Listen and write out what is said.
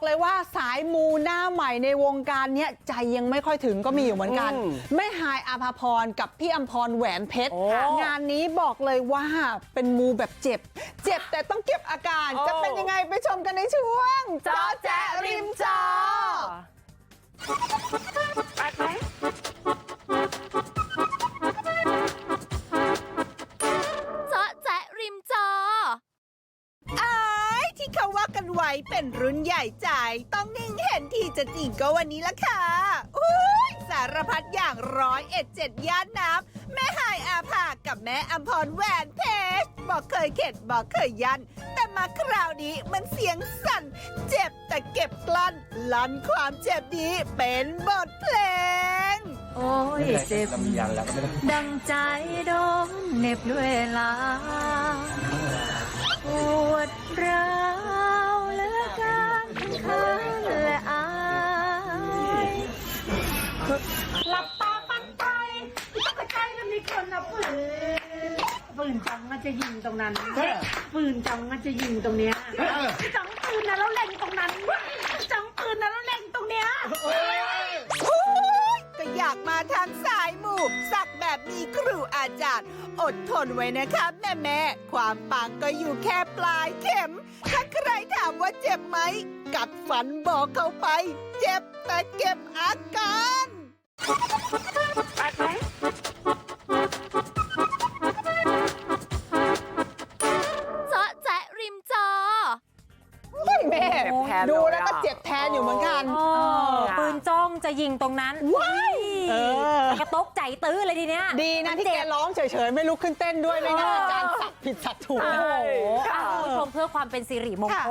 บอกเลยว่าสายมูหน้าใหม่ในวงการเนี้ยใจยังไม่ค่อยถึงก็มีอยู่เหมือนกันอืมแม่ฮายอาภาพรกับพี่อัมพรแหวนเพชรโอ้งานนี้บอกเลยว่าเป็นมูแบบเจ็บเจ็บแต่ต้องเก็บอาการโอ้จะเป็นยังไงไปชมกันในช่วงเจาะแจ๊ริมจอ กันไว้เป็นรุ่นใหญ่ใจายต้องนิ่งเห็นทีจะจริงก็วันนี้ละค่ะอุ้ยสารพัดอย่างร้อยเอ็ดเจ็ดย่านน้ำแม่หายอาภากับแม่อัมพรแหวนเพชรบอกเคยเข็ดบอกเคยยัน แต่มาคราวนี้มันเสียงสั่น เจ็บแต่เก็บกลั้นลันความเจ็บนี้เป็นบทเพลง โอ้ยเจ็บเรามียันแล้วก็ไม่ต้องดังใจโดนเหน็บด้วยเวลา หลับตาฟันไปต้องกระจายกันมีคนนะปืนปืนจังมันจะยิงตรงนั้นปืนจังมันจะยิงตรงเนี้ยจังปืนนะแล้วเล็งตรงนั้นจังปืนนะแล้วเล็งตรงเนี้ยอุ๊ยก็อยากมาทางสายหมู่สักแบบมีครูอาจารย์ อดทนไว้นะคะแม่แม่ๆความปังก็อยู่แค่ปลายเข็ม ถ้าใครถามว่าเจ็บไหม กัดฝันบอกเขาไป เจ็บแต่เก็บอาการ เจาะแจ๊ะริมจอเฮ้ยแม่เจ็บแทนดูเลยแล้วก็อะเจ็บแทนอยู่เหมือนกัน โอ้ปืนจ้องจะยิงตรงนั้นว้ายเออ กระตกใจตื้อเลยทีเนี้ย ดีนะที่แกร้องเฉยๆ ไม่ลุกขึ้นเต้นด้วยไม่งั้นอาจารย์สักผิดสักถูกโอ้นะโหเอาคุณผู้ชมเพื่อความเป็นสิริมงคล